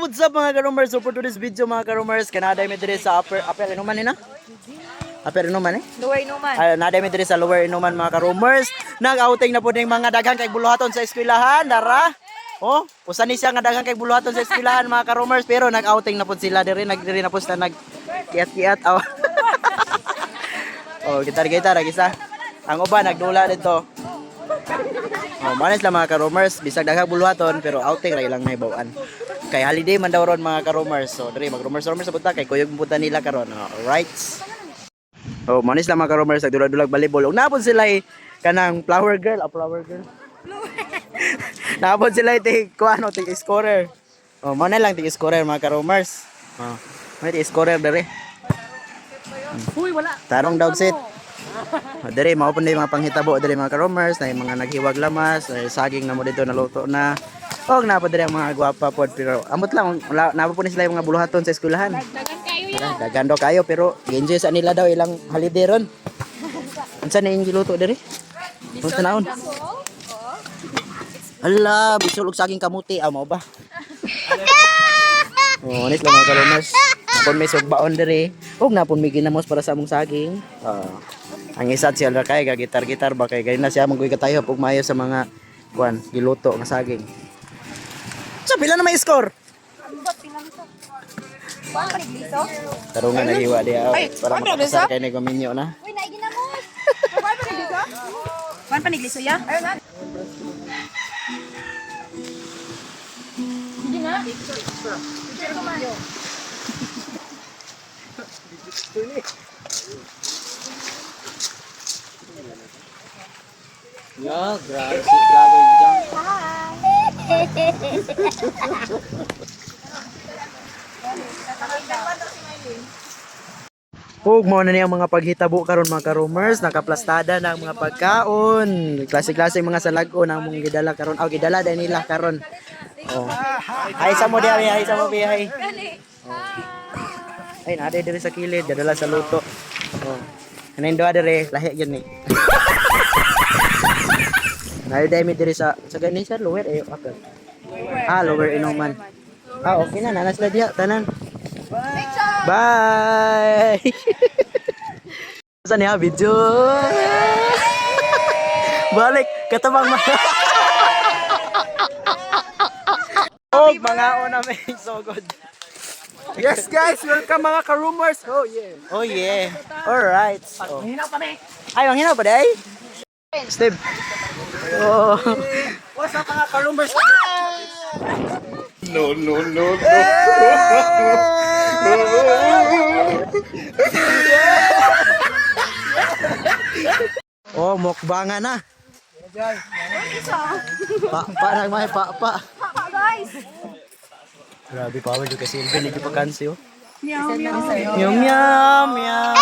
what's up mga karumers? So for today's video mga karumers, kanaday mi diri sa upper, upper inuman ni na? Upper inuman eh? Luway naman. Ay, naday mi diri sa lower inuman mga karumers. Nag-outing na po ng mga daghang kay buluhaton sa eskwelahan, dara. Oh, usa ni siya nga daghang kay buluhaton sa eskwelahan mga karumers, pero nag-outing na po sila diri, nag diri na po sila nag kiat-kiat. Oh. oh, gitar-gitar isa. Ang uban nagdula dito. Oh, manis lang mga karomers, bisag daghang buluhaton pero outing ra ilang nahibawan. Kay holiday man daw ron mga karomers. So diri mag romers romers sa punta kay kuyog punta nila karon. Oh, right. Oh, manis lang mga karomers nagdulag-dulag volleyball. Ug napon sila eh, kanang flower girl, a flower girl. napon sila iti kuano tig scorer. Oh, man lang tig scorer mga karomers. Oh, may tig scorer diri. Uy, wala. Tarong dog set. Ah, Dere mao pa mga panghitabo dere mga karomers na mga naghiwag lamas, eh, saging na mo dito naluto na. Og na dere ang mga gwapa pod pero amot lang na po ni sila yung mga buluhaton sa eskwelahan. Dagan kayo kayo pero enjoy sa nila daw ilang holiday ron. Unsa na yung giluto dere? Unsa naon? Ala, bisul og saging kamuti ah mao ba? Oh, honest lang mga karomers. Napon may sugbaon dere. Og napon may ginamos para sa among saging. Ah. Ang isa siya ra kay gitar-gitar ba kay na siya manggoy katayo pug maayo sa mga kuan giluto nga saging. Sa pila na may score? Tarungan na hiwa diya para makapasar kay ni Gominyo na. Uy, naigi na mo. Kuan pa nigliso? Kuan pa nigliso ya? Ayun na. Sige na. Ya, grabe si grabe diyan. Ug mo na niyang mga paghitabo karon mga karomers, nakaplastada na ang mga pagkaon. Klase-klase mga salagon ang mong gidala karon. Aw gidala dai nila karon. Oh. Ay sa mo di ay sa mo bihay. Oh. Ay na diri sa kilid, dadala sa luto. Oh. Kanin doa diri lahi gyud ni. Nayo dai mi diri sa sa gani sa lower ayo upper. Ah, lower inuman. Ah, okay na nanas na diha tanan. Bye! Saan niya video? Balik, katabang mga... oh, mga una may so good. Yes guys, welcome mga ka-rumors. Oh yeah. Oh yeah. Alright. Oh. Hinaw pa me. Ay, hinaw pa day? Steve. Oh. What's up mga ka-rumors? Oh, mukbangan na. Pa, pa, nagmay, pa, pa. guys. Grabe, power yung kasi Ilvin, hindi pa kansi, oh. Meow, meow. Yum, yum, yum.